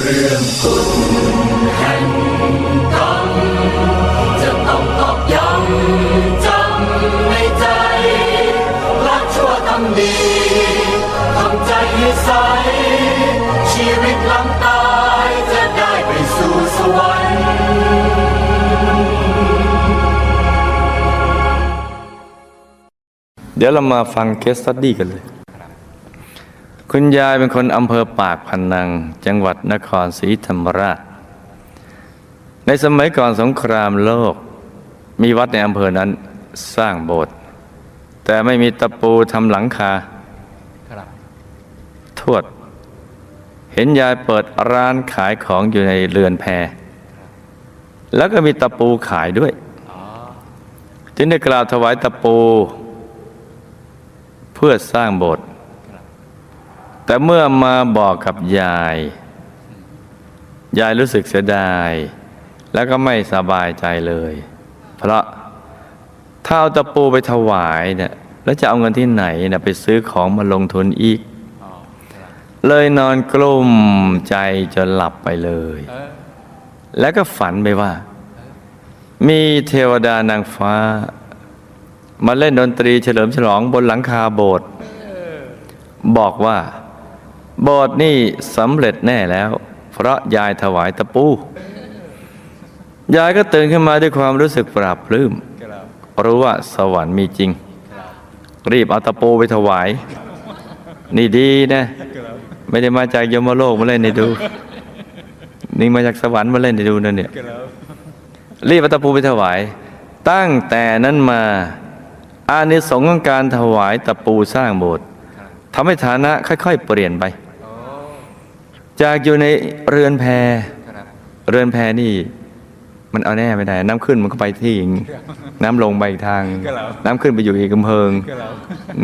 เรื่องคุณแห่งกรรมจะต้องตอกย้ำจำในใจรักชั่วทำดีทำใจให้ใส ชีวิตหลังตายจะได้ไปสู่สวรรค์เดี๋ยวเรามาฟังเคสตัดดี้กันเลย คุณยายเป็นคนอำเภอปากพนัง จังหวัดนครศรีธรรมราช ในสมัยก่อนสงครามโลก มีวัดในอำเภอนั้นสร้างโบสถ์แต่ไม่มีตะปูทำหลังคาครับทวด เห็นยายเปิดร้านขายของอยู่ในเรือนแพแล้วก็มีตะปูขายด้วยจึงได้กล่าวถวายตะปู เพื่อสร้างโบสถ์ แต่เมื่อมาบอกกับยาย ยายรู้สึกเสียดาย แล้วก็ไม่สบายใจเลย เพราะถ้าเอาตะปูไปถวายเนี่ยแล้วจะเอาเงินที่ไหนเนี่ยไปซื้อของมาลงทุนอีก เลยนอนกลุ้มใจจนหลับไปเลย แล้วก็ฝันไปว่า มีเทวดานางฟ้า มาเล่นดนตรีเฉลิมฉลองบนหลังคาโบสถ์บอกว่า โบสถ์นี่สำเร็จแน่แล้ว เพราะยายถวายตะปู ยายก็ตื่นขึ้นมาด้วยความรู้สึกปราบปลื้มรู้ว่าสวรรค์มีจริง รีบเอาตะปูไปถวาย นี่ดีนะ ไม่ได้มาจากยมโลกมาเล่นให้ดู นี่มาจากสวรรค์มาเล่นให้ดูนั่นเนี่ยรีบเอาตะปูไปถวาย ตั้งแต่นั้นมาอานิสงส์ของการถวายตะปูสร้างโบสถ์ทำให้ฐานะค่อย ๆ เปลี่ยนไป จากอยู่ในเรือนแพครับเรือนแพนี่ มันเอาแน่ไม่ได้ น้ำขึ้นมันก็ไปที่อีกน้ำลงไปอีกทาง น้ำขึ้นไปอยู่อีกอำเภอครับ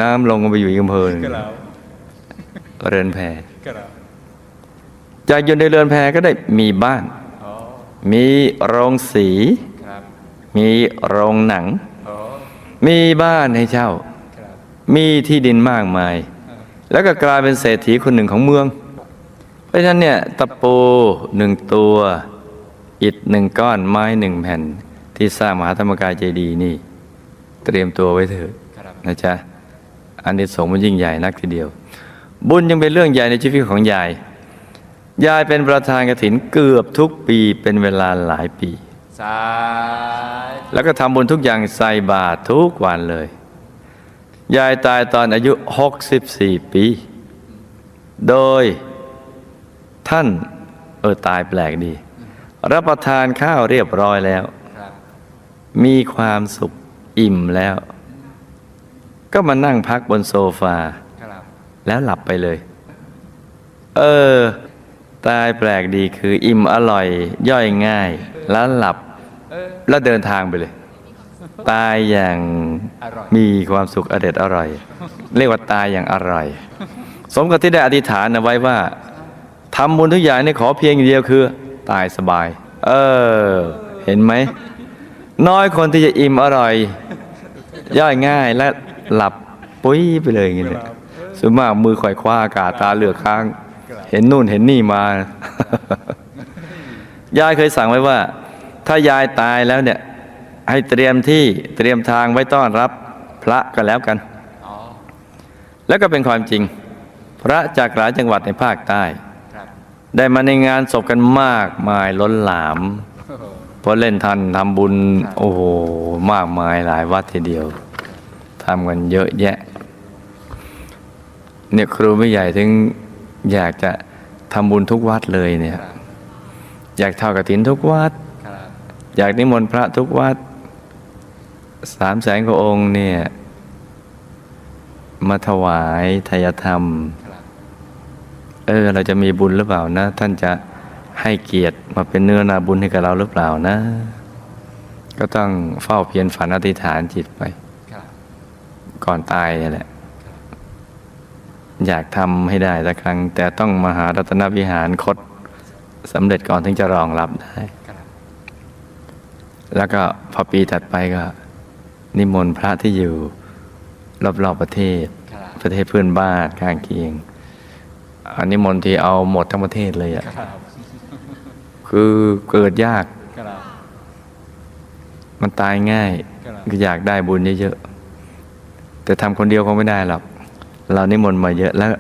น้ำลงก็ไปอยู่อีกอำเภอครับเรือนแพครับจากอยู่ในเรือนแพก็ได้มีบ้านโอ้มีโรงสีครับมีโรงหนังโอ้มีบ้านให้เช่าครับมีที่ดินมากมาย แล้วก็กลายเป็นเศรษฐีคนหนึ่งของเมือง เพราะฉะนั้นเนี่ยตะปูหนึ่งตัว อิฐหนึ่งก้อนไม้หนึ่งแผ่น ที่สร้างมหาธรรมกายเจดีย์นี่ เตรียมตัวไว้เถอะครับนะจ๊ะอันนี้สงส์มันยิ่งใหญ่นักทีเดียว บุญยังเป็นเรื่องใหญ่ในชีวิตของยาย ยายเป็นประธานกฐินเกือบทุกปีเป็นเวลาหลายปีสาธุแล้วก็ทำบุญทุกอย่างใส่บาตรทุกวันเลย ยายตายตอนอายุ 64 ปี โดย ท่านเออตายแปลกดี รับประทานข้าวเรียบร้อยแล้วครับมีความสุขอิ่มแล้ว ก็มานั่งพักบนโซฟาครับแล้วหลับไปเลย เออ ตายแปลกดีคืออิ่มอร่อย ย่อยง่าย แล้วหลับเออแล้วเดินทางไปเลย ตายอย่างอร่อยมีความสุขอเด็ดอร่อย เรียกว่าตายอย่างอร่อย สมกับที่ได้อธิษฐานเอาไว้ว่า ทำบุญทุกอย่างนี่ขอเพียงอย่างเดียวคือ ตายสบาย เออ เห็นไหม น้อยคนที่จะอิ่มอร่อย ย่อยง่ายและหลับปุ้ยไปเลยอย่างเงี้ยส่วนมากมือขวายคว้าอากาศตาเหลือกค้าง เห็นนู่นเห็นนี่มา ยายเคยสั่งไว้ว่า ถ้ายายตายแล้วเนี่ย ให้เตรียมที่เตรียมทางไว้ต้อนรับพระก็แล้วกันอ๋อแล้วก็เป็นความจริง พระจากหลายจังหวัดในภาคใต้ครับ ได้มาในงานศพกันมากมายล้นหลามเพราะเล่นทันทำบุญ โอ้โห มากมายหลายวัดทีเดียวทำกันเยอะแยะ เนี่ยครูไม่ใหญ่ถึงอยากจะทำบุญทุกวัดเลยเนี่ย อยากเท่ากระถินทุกวัด อยากนิมนต์พระทุกวัดสามแสนกว่าองค์เนี่ย มาถวายทายธรรมร เออเราจะมีบุญหรือเปล่านะ ท่านจะให้เกียรติมาเป็นเนื้อนาบุญให้กับเราหรือเปล่านะ ก็ต้องเฝ้าเพียรฝันอธิษฐานจิตไปครับก่อนตายนี่แหละ อยากทำให้ได้สักครั้ง แต่ต้องมาหารัตนวิหารคดสำเร็จก่อนถึงจะรองรับได้ครับแล้วก็พอปีถัดไปก็ นิมนต์พระที่อยู่ รอบๆประเทศครับประเทศเพื่อนบ้านข้างเคียง อันนิมนต์ที่เอาหมดทั้งประเทศเลยอะครับคือเกิดยากครับมันตายง่ายครับก็อยากได้บุญเยอะๆแต่ทำคนเดียวคงไม่ได้หรอกเรานิมนต์มาเยอะแล้ว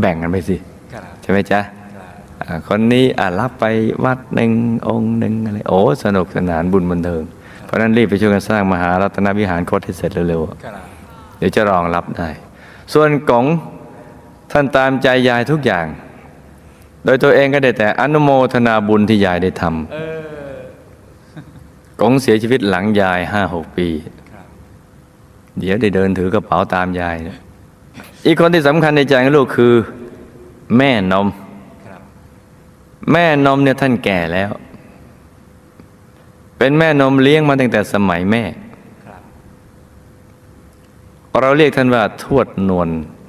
แบ่งกันไปสิครับใช่ไหมจ๊ะครับอ่าคนนี้อ่ารับไปวัดหนึ่งองค์หนึ่งอะไรโอ้สนุกสนานบุญบันเทิง เพราะฉะนั้นรีบไปช่วยกันสร้างมหารัตนวิหารโคตรให้เสร็จเร็วครับๆเดี๋ยวจะรองรับได้ ส่วนกง ท่านตามใจยายทุกอย่าง โดยตัวเองก็ได้แต่อนุโมทนาบุญที่ยายได้ทเออำกงเสียชีวิตหลังยายห้าหกปีครับเดี๋ยวได้เดินถือกระเป๋าตามยายนะอีกคนที่สำคัญในใจของลูกคือ แม่นมครับแม่นมเนี่ยท่านแก่แล้ว เป็นแม่นมเลี้ยงมาตั้งแต่สมัยแม่ครับเราเรียกท่านว่าทวดนวลทวด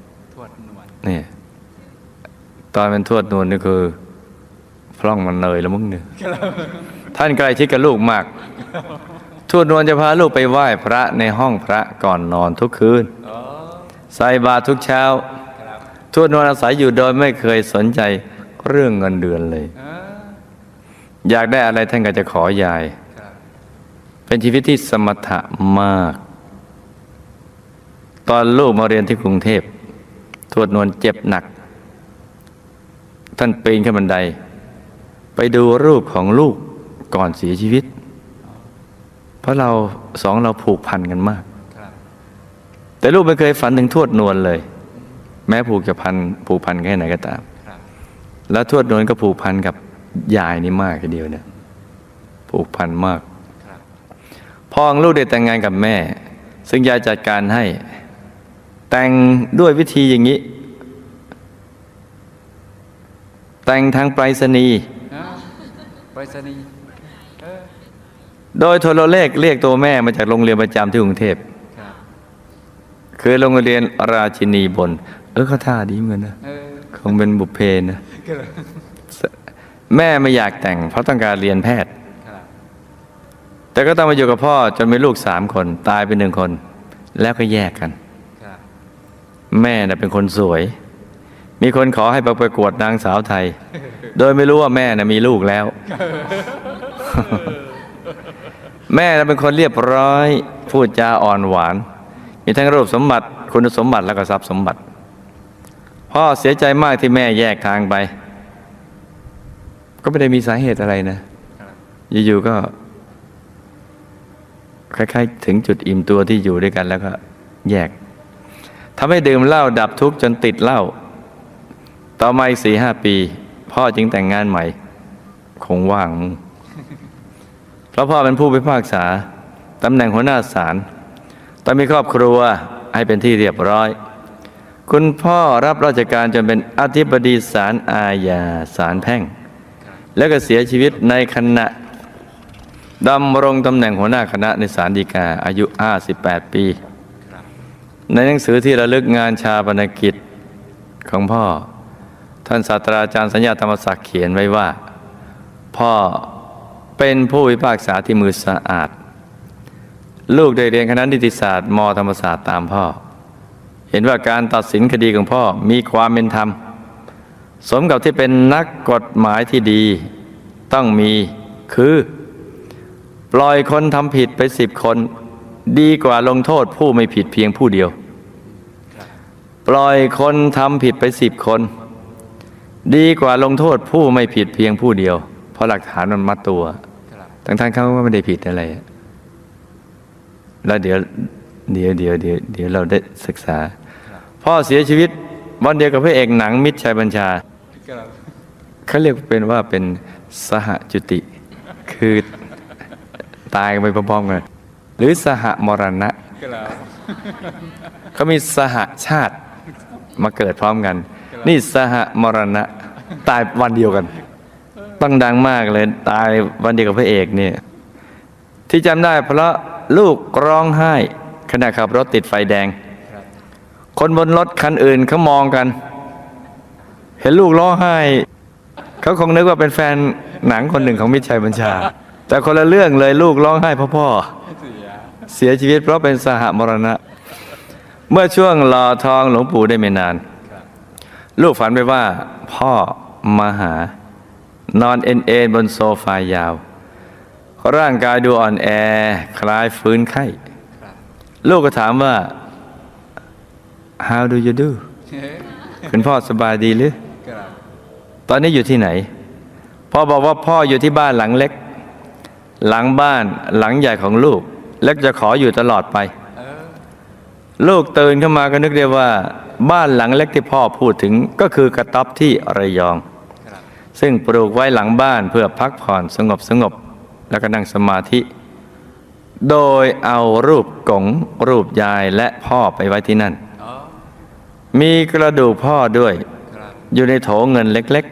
นวลเนี่ยตอนเป็นทวดนวลนี่คือพร่องมันเลยแล้วมึงเนี่ยท่านใกล้ชิดกับลูกมาก ทวดนวลจะพาลูกไปไหว้พระในห้องพระก่อนนอนทุกคืนอ๋อใส่บาตรทุกเช้าครับทวดนวลอาศัยอยู่โดยไม่เคยสนใจเรื่องเงินเดือนเลยเอออยากได้อะไรท่านก็จะขอยายครับเป็นชีวิตที่สมถะมาก ตอนลูกมาเรียนที่กรุงเทพ ทวดนวลเจ็บหนัก ท่านปีนขึ้นบันได ไปดูรูปของลูกก่อนเสียชีวิต เพราะเราสองเราผูกพันกันมาก แต่ลูกไม่เคยฝันถึงทวดนวลเลย แม้ผูกจะพันผูกพันแค่ไหนก็ตาม แล้วทวดนวลก็ผูกพันกับยายนี่มากทีเดียวเนี่ยผูกพันมากพ่อของลูกได้แต่งงานกับแม่ ซึ่งยายจัดการให้ แต่งด้วยวิธีอย่างนี้ แต่งทางไปรษณีย์เออไปรษณีย์เออโดยโทรเลขเรียกตัวแม่มาจากโรงเรียนประจำที่กรุงเทพครับคือโรงเรียนราชินีบน เออเขาท่าดีเหมือนกันนะเออคงเป็นบุพเพนะครับแม่ไม่อยากแต่ง เพราะต้องการเรียนแพทย์ครับแต่ก็ต้องมาอยู่กับพ่อจนมีลูกสามคน ตายไปหนึ่งคน แล้วก็แยกกันครับ แม่น่ะเป็นคนสวย มีคนขอให้ไปประกวดนางสาวไทย โดยไม่รู้ว่าแม่น่ะมีลูกแล้ว แม่น่ะเป็นคนเรียบร้อย พูดจาอ่อนหวาน มีทั้งรูปสมบัติ คุณสมบัติแล้วก็ทรัพย์สมบัติ พ่อเสียใจมากที่แม่แยกทางไป ก็ไม่ได้มีสาเหตุอะไรนะ อยู่ๆก็คล้ายๆ ถึงจุดอิ่มตัวที่อยู่ด้วยกันแล้วก็แยก ทำให้ดื่มเหล้าดับทุกข์จนติดเหล้าต่อมาอีกสี่ห้าปี พ่อจึงแต่งงานใหม่ คงว่าง เพราะพ่อเป็นผู้พิพากษาตำแหน่งหัวหน้าศาลต้องมีครอบครัวให้เป็นที่เรียบร้อย คุณพ่อรับราชการจนเป็นอธิบดีศาลอาญาศาลแพ่ง แล้วก็เสียชีวิตในขณะดำรงตำแหน่งหัวหน้าคณะในศาลฎีกาอายุ 58 ปี ในหนังสือที่ระลึกงานชาปนกิจของพ่อ ท่านศาสตราจารย์สัญญาธรรมศักดิ์เขียนไว้ว่า พ่อเป็นผู้พิพากษาที่มือสะอาด ลูกได้เรียนคณะนิติศาสตร์มธรรมศาสตร์ตามพ่อ เห็นว่าการตัดสินคดีของพ่อมีความเป็นธรรม สมกับที่เป็นนักกฎหมายที่ดี ต้องมีคือ ปล่อยคนทำผิดไปสิบคน ดีกว่าลงโทษผู้ไม่ผิดเพียงผู้เดียว ปล่อยคนทำผิดไปสิบคน ดีกว่าลงโทษผู้ไม่ผิดเพียงผู้เดียว เพราะหลักฐานมันมัดตัวทั้งท่านเขาก็ไม่ได้ผิดอะไร แล้วเดี๋ยวเดี๋ยวเดี๋ยวเดี๋ยวเดี๋ยวเราได้ศึกษา พ่อเสียชีวิตวันเดียวกับพระเอกหนังมิตรชัยบัญชาเขาเรียกเป็นว่าเป็นสหจุติ คือตายไปพร้อมๆกันหรือสหมรณะเขามีสหชาติ มาเกิดพร้อมกัน นี่สหมรณะตายวันเดียวกัน ต้องดังมากเลยตายวันเดียวกับพระเอกเนี่ยที่จำได้เพราะลูกร้องไห้ขณะขับรถติดไฟแดงครับคนบนรถคันอื่นเขามองกัน เห็นลูกร้องไห้เขาคงนึกว่าเป็นแฟนหนังคนหนึ่งของมิตรชัยบัญชา แต่คนละเรื่องเลยลูกร้องไห้เพราะพ่อเสียเสียชีวิตเพราะเป็นสหมรณะ เมื่อช่วงรอทองหลวงปู่ได้ไม่นานครับลูกฝันไปว่า พ่อมาหานอนเอ็นเอ็นบนโซฟายาว ร่างกายดูอ่อนแอ คล้ายฟื้นไข้ครับลูกก็ถามว่า how do you do คุณพ่อสบายดีหรือครับตอนนี้อยู่ที่ไหน พ่อบอกว่าพ่ออยู่ที่บ้านหลังเล็ก หลังบ้านหลังใหญ่ของลูก และจะขออยู่ตลอดไปเออ ลูกตื่นขึ้นมาก็นึกได้ว่า บ้านหลังเล็กที่พ่อพูดถึงก็คือกระต๊อบที่ระยองครับซึ่งปลูกไว้หลังบ้านเพื่อพักผ่อนสงบสงบ แล้วก็นั่งสมาธิ โดยเอารูปกงรูปยายและพ่อไปไว้ที่นั่นอ๋อมีกระดูกพ่อด้วยครับอยู่ในโถเงินเล็ก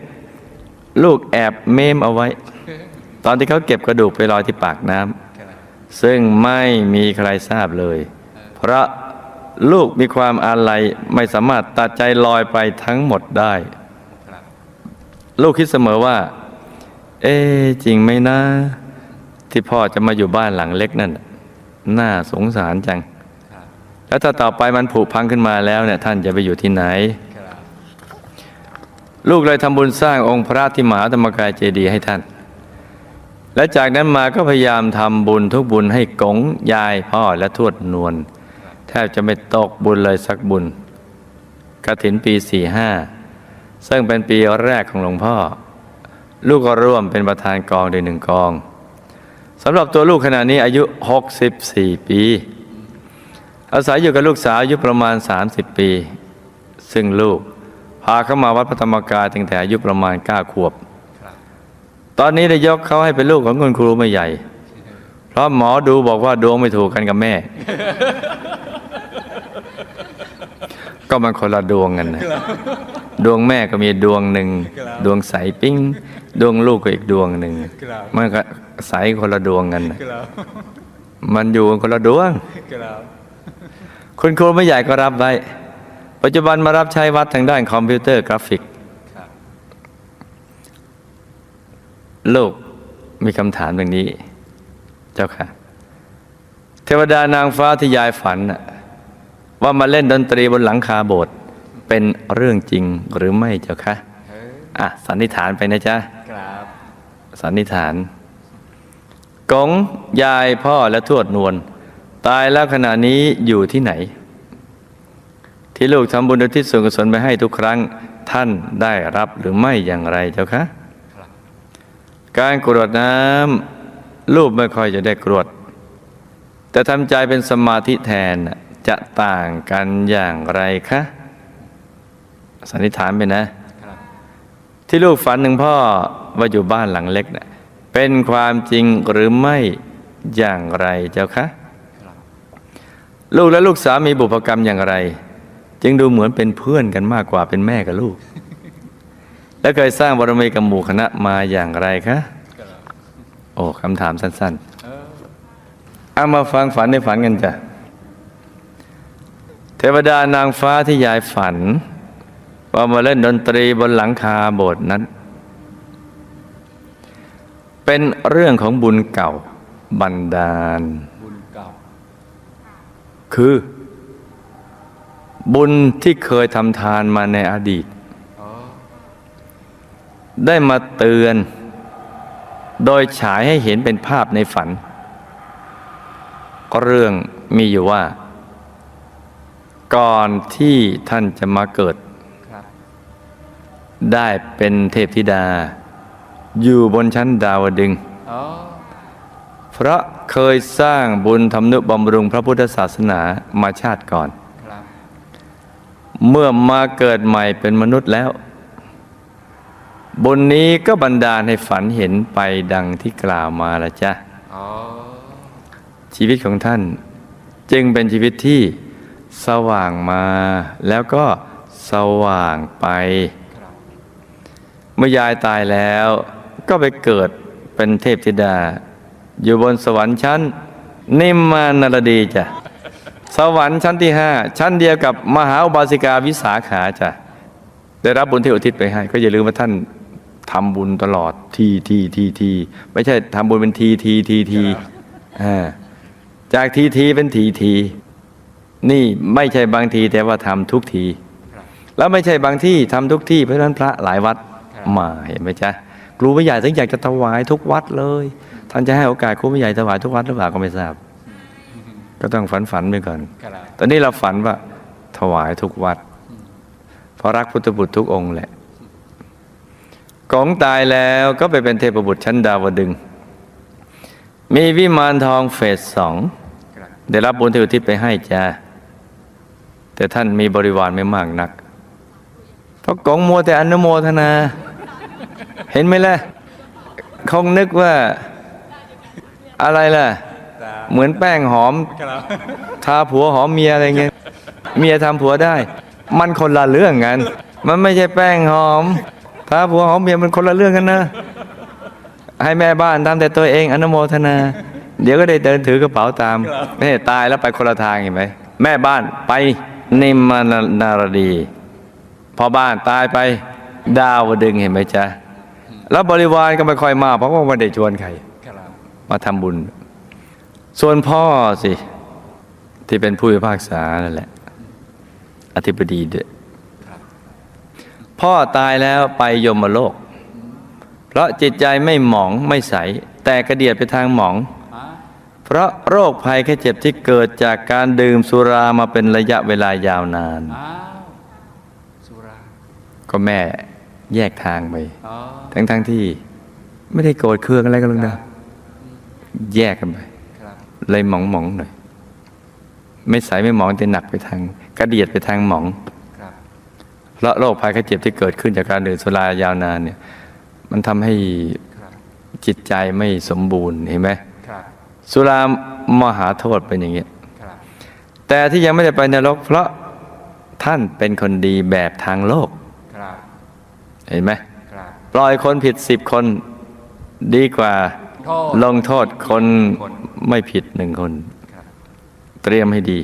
ๆ ลูกแอบเมมเอาไว้ ตอนที่เขาเก็บกระดูกไปลอยที่ปากน้ำครับซึ่งไม่มีใครทราบเลย เพราะ ลูกมีความอาลัยไม่สามารถตัดใจลอยไปทั้งหมดได้ ลูกคิดเสมอว่า เอ๊จริงไหมนะ ที่พ่อจะมาอยู่บ้านหลังเล็กนั่นน่าสงสารจัง แล้วถ้าต่อไปมันผุพังขึ้นมาแล้วเนี่ยท่านจะไปอยู่ที่ไหน ลูกเลยทำบุญสร้างองค์พระที่มหาธรรมกายเจดีย์ให้ท่าน และจากนั้นมาก็พยายามทำบุญทุกบุญให้กงยายพ่อและทวดนวล แทบจะไม่ตกบุญเลยสักบุญกระถินปีสี่ห้าซึ่งเป็นปีแรกของหลวงพ่อ ลูกก็ร่วมเป็นประธานกองโดยหนึ่งกองสำหรับตัวลูกขณะนี้อายุ 64 ปี อาศัยอยู่กับลูกสาวอายุประมาณ 30 ปี ซึ่งลูกพาเข้ามาวัดพระธรรมกายตั้งแต่อายุประมาณ 9 ขวบ ตอนนี้ได้ยกเขาให้เป็นลูกของคุณครูไม่ใหญ่ เพราะหมอดูบอกว่าดวงไม่ถูกกันกับแม่ ก็มันคนละดวงกันนะดวงแม่ก็มีดวงหนึ่ง ดวงใสปิ้ง ดวงลูกก็อีกดวงหนึ่งครับมันก็ใสคนละดวงกันนะครับมันอยู่กันคนละดวงครับคุณครูไม่ใหญ่ก็รับไว้ ปัจจุบันมารับใช้วัดทางด้านคอมพิวเตอร์กราฟิกครับลูกมีคำถามอย่างนี้ เจ้าค่ะ เทวดานางฟ้าที่ยายฝันน่ะ ว่ามาเล่นดนตรีบนหลังคาโบสถ์เป็นเรื่องจริงหรือไม่เจ้าค่ะเอออะสันนิษฐานไปนะจ๊ะครับสันนิษฐานกงยายพ่อและทวดนวลตายแล้วขณะนี้อยู่ที่ไหน ที่ลูกทำบุญอุทิศส่วนกุศลไปให้ทุกครั้งท่านได้รับหรือไม่อย่างไรเจ้าคะครับการกรวดน้ำรูปไม่ค่อยจะได้กรวด แต่ทำใจเป็นสมาธิแทนน่ะ จะต่างกันอย่างไรคะสันนิษฐานไปนะครับที่ลูกฝันถึงพ่อว่าอยู่บ้านหลังเล็กน่ะเป็นความจริงหรือไม่อย่างไรเจ้าคะครับลูกและลูกสาวมีบุพกรรมอย่างไร จึงดูเหมือนเป็นเพื่อนกันมากกว่าเป็นแม่กับลูก และเคยสร้างบารมีกับหมู่คณะมาอย่างไรคะครับโอ้คำถามสั้นเออๆเอามาฟังฝันในฝันกันจ้ะ เทวดานางฟ้าที่ยายฝัน ว่ามาเล่นดนตรีบนหลังคาโบสถ์นั้น เป็นเรื่องของบุญเก่าบันดาล บุญเก่า คือ บุญที่เคยทำทานมาในอดีตอ๋อได้มาเตือน โดยฉายให้เห็นเป็นภาพในฝันเรื่องมีอยู่ว่า ก่อนที่ท่านจะมาเกิดครับได้เป็นเทพธิดา อยู่บนชั้นดาวดึงส์อ๋อเพราะเคยสร้างบุญทำนุบำรุงพระพุทธศาสนามาชาติก่อนครับเมื่อมาเกิดใหม่เป็นมนุษย์แล้วบุญนี้ก็บันดาลให้ฝันเห็นไปดังที่กล่าวมาละจ้ะอ๋อชีวิตของท่านจึงเป็นชีวิตที่ สว่างมา แล้วก็สว่างไปครับเมื่อยายตายแล้วก็ไปเกิดเป็นเทพธิดา อยู่บนสวรรค์ชั้น นิมมานรดีจ้ะสวรรค์ชั้นที่ห้าชั้นเดียวกับมหาอุบาสิกาวิสาขาจ้ะได้รับบุญที่อุทิศไปให้ ก็อย่าลืมว่าท่านทำบุญตลอดทีทีทีทีไม่ใช่ทำบุญเป็นทีทีทีทีอ่าจากทีทีเป็นทีที นี่ไม่ใช่บางทีแต่ว่าทำทุกทีครับแล้วไม่ใช่บางที่ทำทุกที่เพราะฉะนั้นพระหลายวัดคมาเห็นไหมจ๊ะครูผู้ใหญ่ถึงอยากจะถวายทุกวัดเลย ท่านจะให้โอกาสครูผู้ใหญ่ถวายทุกวัดหรือเปล่าก็ไม่ทราบ ก็ต้องฝันฝันๆไปก่อนครับตอนนี้เราฝันว่าถวายทุกวัด เพราะรักพุทธบุตรทุกองค์แหละกองตายแล้วก็ไปเป็นเทพบุตรชั้นดาวดึงส์มีวิมานทองเฟสสองครับได้รับบุญที่อุทิศไปให้จ้า แต่ท่านมีบริวารไม่มากนักเพราะกองมัวแต่อนุโมทนา เห็นไหมล่ะคงนึกว่าอะไรล่ะ เหมือนแป้งหอมครับทาผัวหอมเมียอะไรเงี้ยเมียทำผัวได้ มันคนละเรื่องกัน มันไม่ใช่แป้งหอมทาผัวหอมเมียมันคนละเรื่องกันนะให้แม่บ้านทำแต่ตัวเองอนุโมทนา เดี๋ยวก็ได้เดินถือกระเป๋าตามนี่ตายแล้วไปคนละทางเห็นไหมแม่บ้านไป นิมมานารดีพอบ้านตายไปดาวดึงส์เห็นไหมจ๊ะ แล้วบริวารก็ไม่ค่อยมาเพราะว่าไม่ได้ชวนใครครับมาทำบุญ ส่วนพ่อสิ ที่เป็นผู้พิพากษานั่นแหละ อธิบดีด้วยครับพ่อตายแล้วไปยมโลก เพราะจิตใจไม่หมองไม่ใส แต่กระเดียดไปทางหมองอ่า เพราะโรคภัยแค่เจ็บที่เกิดจากการดื่มสุรามาเป็นระยะเวลายาวนานอ้าวสุราก็แม่แยกทางไปอ๋อทั้งทั้งๆที่ไม่ได้โกรธเคืองอะไรกันเลยนะแยกกันไปครับเลยหมองหมองๆหน่อยไม่ใสไม่หมองแต่หนักไปทาง กระเดียดไปทางหมองครับเพราะโรคภัยไข้เจ็บที่เกิดขึ้นจากการดื่มสุรายาวนานเนี่ย มันทำให้ครับจิตใจไม่สมบูรณ์เห็นไหมครับ สุรามหาโทษเป็นอย่างเงี้ยครับแต่ที่ยังไม่ได้ไปนรก เพราะท่านเป็นคนดีแบบทางโลกครับเห็นไหมครับปล่อยคนผิดสิบคนดีกว่าโทษลงโทษคนคนไม่ผิดหนึ่งคนครับเตรียมให้ดี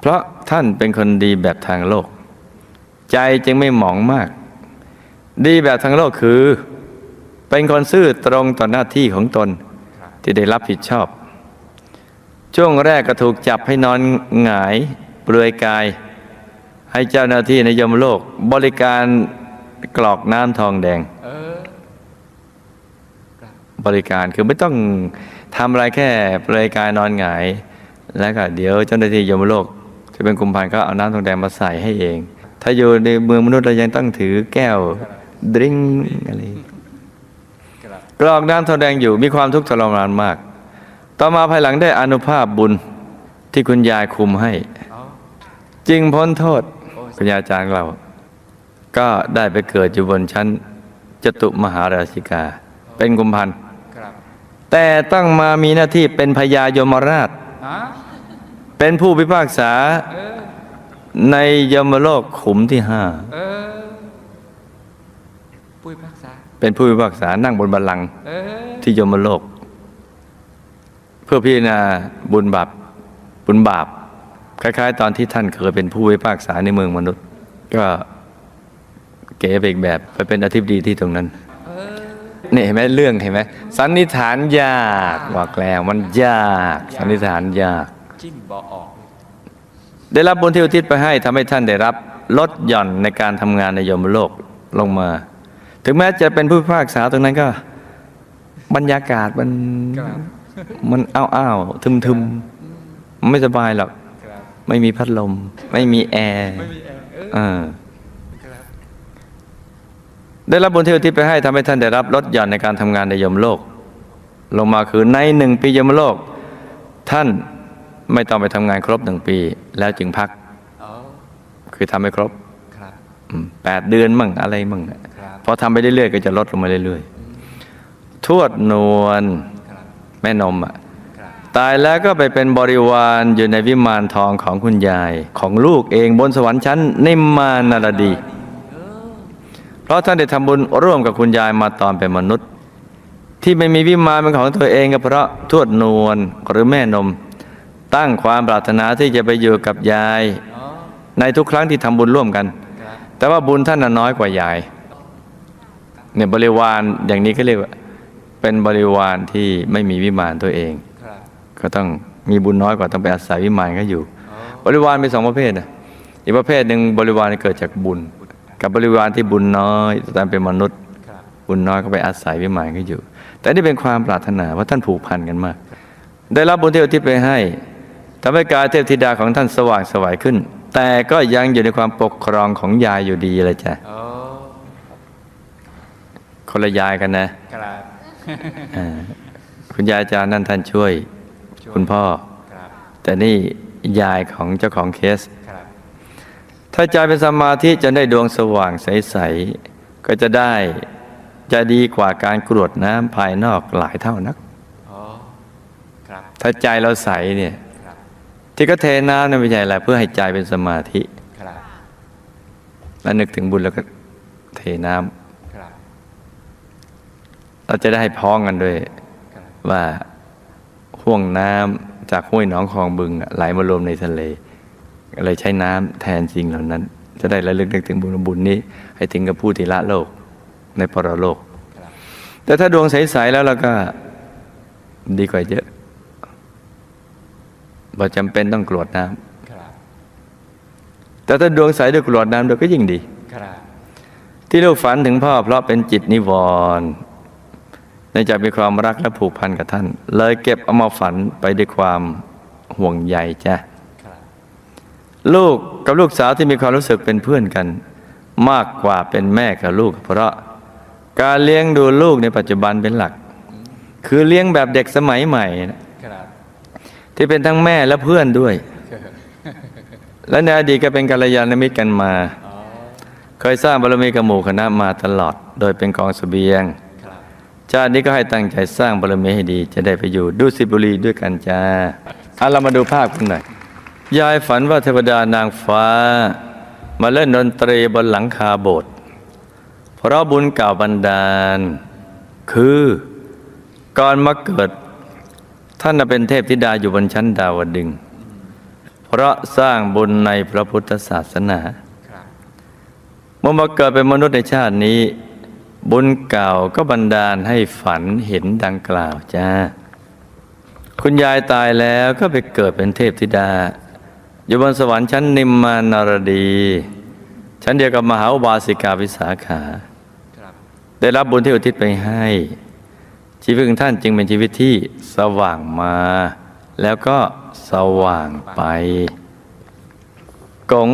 เพราะท่านเป็นคนดีแบบทางโลก ใจจึงไม่หมองมาก ดีแบบทางโลกคือ เป็นคนซื่อตรงต่อหน้าที่ของตนครับ ที่ได้รับผิดชอบ ช่วงแรกก็ถูกจับให้นอนหงายเปลือยกาย ให้เจ้าหน้าที่ในยมโลก บริการกรอกน้ำทองแดงออบริการคือไม่ต้องทำอะไรแค่เปลือยกายนอนหงาย แล้วก็เดี๋ยวเจ้าหน้าที่ยมโลกที่เป็นกุมภานก็เอาน้ำทองแดงมาใส่ให้เอง ถ้าอยู่ในเมืองมนุษย์เรายังต้องถือแก้ว ดริงอะไร กรอกน้ำทองแดงอยู่มีความทุกข์ทรมานมาก ต่อมาภายหลังได้อานุภาพบุญที่คุณยายคุมให้อ๋อจึงพ้นโทษโอ้ยคุณยายอาจารย์เรา ก็ได้ไปเกิดอยู่บนชั้นจตุมหาราชิกา เป็นกุมพันธ์ครับแต่ต้องมามีหน้าที่เป็นพญายมราชอ่าเป็นผู้พิพากษาเออในยมโลกขุมที่ห้าเออปุ้ยพักษา เป็นผู้พิพากษานั่งบนบัลลังก์เออที่ยมโลก เพื่อพิจารณาบุญบาปบุญบาป คล้าย ๆ ตอนที่ท่านเคยเป็นผู้พิพากษาในเมืองมนุษย์ ก็เก๋ไปอีกแบบไปเป็นอธิบดีที่ตรงนั้นเออนี่เห็นไหมเรื่องเห็นไหมสันนิษฐานยากบอกแล้วมันยากสันนิษฐานยากจิ้มบอออก ได้รับบุญที่อุทิศไปให้ทำให้ท่านได้รับลดหย่อนในการทำงานในยมโลกลงมา ถึงแม้จะเป็นผู้พิพากษาตรงนั้นก็ บรรยากาศมันครับมันอ้าวอ้าวทึมทึมๆไม่สบายหรอกครับไม่มีพัดลม ไม่มีแอร์ไม่มีแอร์เอออ่าครับได้รับบุญที่อุทิศไปให้ทำให้ท่านได้รับลดหย่อนในการทำงานในยมโลก ลงมาคือในหนึ่งปียมโลก ท่านไม่ต้องไปทำงานครบหนึ่งปี แล้วจึงพักอ๋อคือทำให้ครบครับอืมแปดเดือนมั่งอะไรมั่งครับ พอทำไปเรื่อยๆ ก็จะลดลงมาเรื่อยๆ ทวดนวลครับแม่นมอะครับตายแล้วก็ไปเป็นบริวารอยู่ในวิมานทองของคุณยายของลูกเองบนสวรรค์ชั้นนิมมานารดี เพราะท่านได้ทำบุญร่วมกับคุณยายมาตอนเป็นมนุษย์ ที่ไม่มีวิมานเป็นของตัวเองก็เพราะทวดนวลหรือแม่นม ตั้งความปรารถนาที่จะไปอยู่กับยายอ๋อในทุกครั้งที่ทำบุญร่วมกันครับแต่ว่าบุญท่านน่ะน้อยกว่ายาย เนี่ยบริวารอย่างนี้ก็เรียกว่าเป็นบริวารที่ไม่มีวิมานตัวเองครับก็ต้องมีบุญน้อยกว่าต้องไปอาศัยวิมานเขาอยู่อ๋อบริวารมีสองประเภทนะอีกประเภทหนึ่งบริวารเกิดจากบุญ กับบริวารที่บุญน้อยตอนเป็นมนุษย์ครับบุญน้อยก็ไปอาศัยวิมานก็อยู่ แต่นี่เป็นความปรารถนาว่าท่านผูกพันกันมาก ได้รับบุญที่อุทิศไปให้ทำให้กายเทพธิดาของท่านสว่างไสวยขึ้น แต่ก็ยังอยู่ในความปกครองของยายอยู่ดีเลยจ้ะโอ้ คนละยายกันนะครับอ่าคุณยายอาจารย์นั่นท่านช่วย คุณพ่อครับแต่นี่ยายของเจ้าของเคสครับถ้าใจเป็นสมาธิจะได้ดวงสว่างใส ๆ ก็จะได้จะดีกว่าการกรวดน้ำภายนอกหลายเท่านักโอ้ครับถ้าใจเราใสเนี่ยครับที่ก็เทน้ำเนี่ยไม่ใช่อะไรเพื่อให้ใจเป็นสมาธิครับแล้วนึกถึงบุญแล้วก็เทน้ำครับ เราจะได้พ้องกันด้วยครับว่าห่วงน้ำจากห้วยหนองคลองบึงอะไหลมารวมในทะเลก็เลยใช้น้ำแทนสิ่งเหล่านั้น จะได้ระลึกนึกถึงบุญบุญนี้ ให้ถึงกับผู้ที่ละโลกในปรโลกครับแต่ถ้าดวงใส ๆ แล้วเราก็ดีกว่าเยอะบ่จำเป็นต้องกรวดน้ำครับแต่ถ้าดวงใสด้วยกรวดน้ำด้วยก็ยิ่งดีครับที่ลูกฝันถึงพ่อเพราะเป็นจิตนิวรณ์ ในจากมีความรักและผูกพันกับท่าน เลยเก็บเอามาฝันไปด้วยความห่วงใยจ้ะครับลูกกับลูกสาวที่มีความรู้สึกเป็นเพื่อนกัน มากกว่าเป็นแม่กับลูก เพราะการเลี้ยงดูลูกในปัจจุบันเป็นหลัก คือเลี้ยงแบบเด็กสมัยใหม่นะครับที่เป็นทั้งแม่และเพื่อนด้วย และในอดีตก็เป็นกัลยาณมิตรกันมาอ๋อเคยสร้างบารมีกับหมู่คณะมาตลอด โดยเป็นกองเสบียงครับ ชาตินี้ก็ให้ตั้งใจสร้างบารมีให้ดี จะได้ไปอยู่ดุสิตบุรีด้วยกันจ้าเอาเรามาดูภาพกันหน่อย ยายฝันว่าเทวดานางฟ้า มาเล่นดนตรีบนหลังคาโบสถ์เพราะบุญเก่าบันดาล คือก่อนมาเกิด ท่านน่ะเป็นเทพธิดาอยู่บนชั้นดาวดึงส์เพราะสร้างบุญในพระพุทธศาสนาครับเมื่อมาเกิดเป็นมนุษย์ในชาตินี้ บุญเก่าก็บันดาลให้ฝันเห็นดังกล่าวจ้า คุณยายตายแล้วก็ไปเกิดเป็นเทพธิดา อยู่บนสวรรค์ชั้นนิมมานารดี ชั้นเดียวกับมหาอุบาสิกาวิสาขา ได้รับบุญที่อุทิศไปให้ ชีวิตของท่านจึงเป็นชีวิตที่สว่างมา แล้วก็สว่างไปกง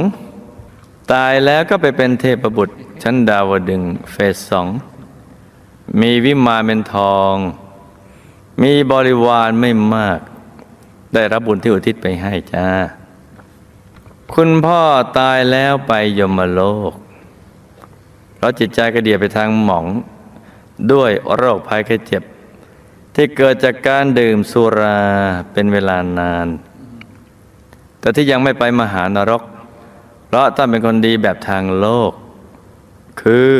ตายแล้วก็ไปเป็นเทพบุตร ชั้นดาวดึงเฟสสองมีวิมานเป็นทอง มีบริวารไม่มาก ได้รับบุญที่อุทิศไปให้จ้า คุณพ่อตายแล้วไปยมโลก เพราะจิตใจกระเดียไปทางหมอง ด้วยโรคภัยแค่เจ็บ ที่เกิดจากการดื่มสุราเป็นเวลานาน แต่ที่ยังไม่ไปมหานรก เพราะท่านเป็นคนดีแบบทางโลก คือ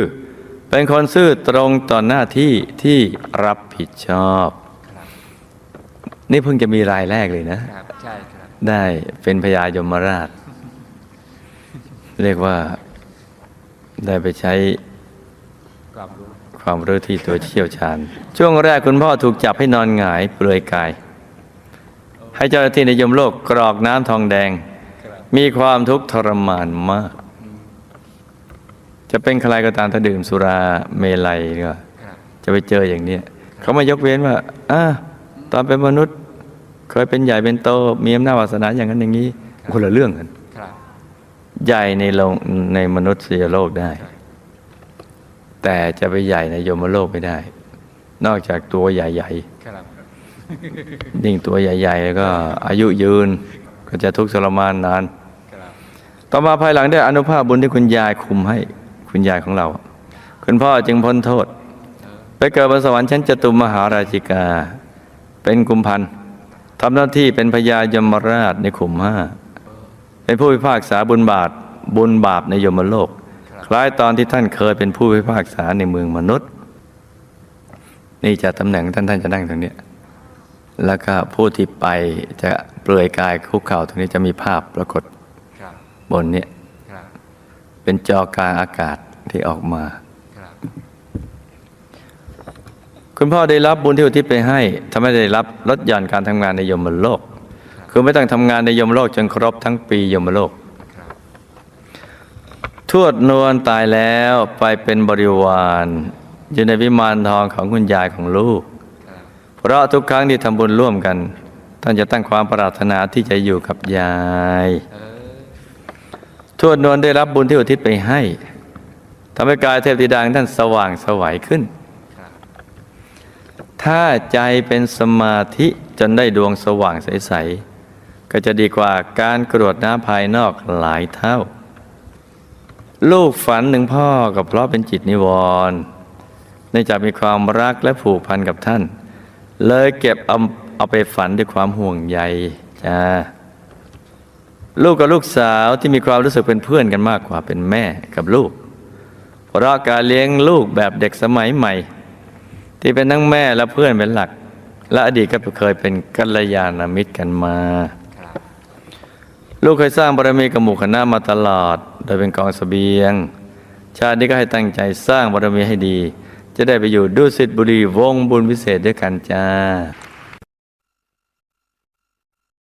เป็นคนซื่อตรงต่อหน้าที่ที่รับผิดชอบครับนี่เพิ่งจะมีรายแรกเลยนะครับใช่ครับ ได้เป็นพญายมราช เรียกว่าได้ไปใช้ความรู้ความรู้ที่ตัวเชี่ยวชาญ ช่วงแรกคุณพ่อถูกจับให้นอนหงายเปลือยกาย ให้เจ้าหน้าที่ในยมโลกกรอกน้ำทองแดงครับมีความทุกข์ทรมานมาก จะเป็นใครก็ตามถ้าดื่มสุราเมลัยก็ครับจะไปเจออย่างเนี้ยเขามายกเว้นว่าอ่าตอนเป็นมนุษย์ เคยเป็นใหญ่เป็นโตมีอำนาจวาสนาอย่างนั้นอย่างนี้ คนละเรื่องกันครับใหญ่ในโลกในมนุษยโลกได้ แต่จะไปใหญ่ในยมโลกไม่ได้ นอกจากตัวใหญ่ครับๆยิ่งตัวใหญ่ๆแล้วก็ อายุยืนก็จะทุกข์ทรมานนานครับต่อมาภายหลังได้อนุภาพบุญที่คุณยายคุมให้ คุณยายของเรา คุณพ่อจึงพ้นโทษ ไปเกิดบนสวรรค์ชั้นจตุมหาราชิกา เป็นกุมพันธ์ทำหน้าที่เป็นพญายมราชในขุมห้าเป็นผู้พิพากษาบุญบาปบุญบาปในยมโลก คล้ายตอนที่ท่านเคยเป็นผู้พิพากษาในเมืองมนุษย์ นี่จะตำแหน่งท่านท่านจะนั่งตรงเนี้ยแล้วก็ผู้ที่ไปจะเปลือยกายคุกเข่าตรงนี้จะมีภาพปรากฏครับบนเนี้ยครับ เป็นจอกลางอากาศที่ออกมาครับคุณพ่อได้รับบุญที่อุทิศไปให้ทำให้ได้รับลดหย่อนการทำงานในยมโลก คือไม่ต้องทำงานในยมโลกจนครบทั้งปียมโลกครับทวดนวลตายแล้วไปเป็นบริวารอยู่ในวิมานทองของคุณยายของลูกครับเพราะทุกครั้งที่ทำบุญร่วมกัน ท่านจะตั้งความปรารถนาที่จะอยู่กับยายเออ ทวดนวลได้รับบุญที่อุทิศไปให้ทำให้กายเทพธิดางท่านสว่างสวัยขึ้น ถ้าใจเป็นสมาธิจนได้ดวงสว่างใส ๆ ก็จะดีกว่าการกรวดน้ำภายนอกหลายเท่า ลูกฝันถึงพ่อก็เพราะเป็นจิตนิวรณ์เนื่องจากมีความรักและผูกพันกับท่าน เลยเก็บเอาเอาไปฝันด้วยความห่วงใยจ้า ลูกกับลูกสาวที่มีความรู้สึกเป็นเพื่อนกันมากกว่าเป็นแม่กับลูก เพราะการเลี้ยงลูกแบบเด็กสมัยใหม่ ที่เป็นทั้งแม่และเพื่อนเป็นหลัก และอดีตก็เคยเป็นกัลยาณมิตรกันมา ลูกเคยสร้างบารมีกับหมู่คณะมาตลอด โดยเป็นกองเสบียง ชาตินี้ก็ให้ตั้งใจสร้างบารมีให้ดี จะได้ไปอยู่ดุสิตบุรีวงบุญวิเศษด้วยกันจ้า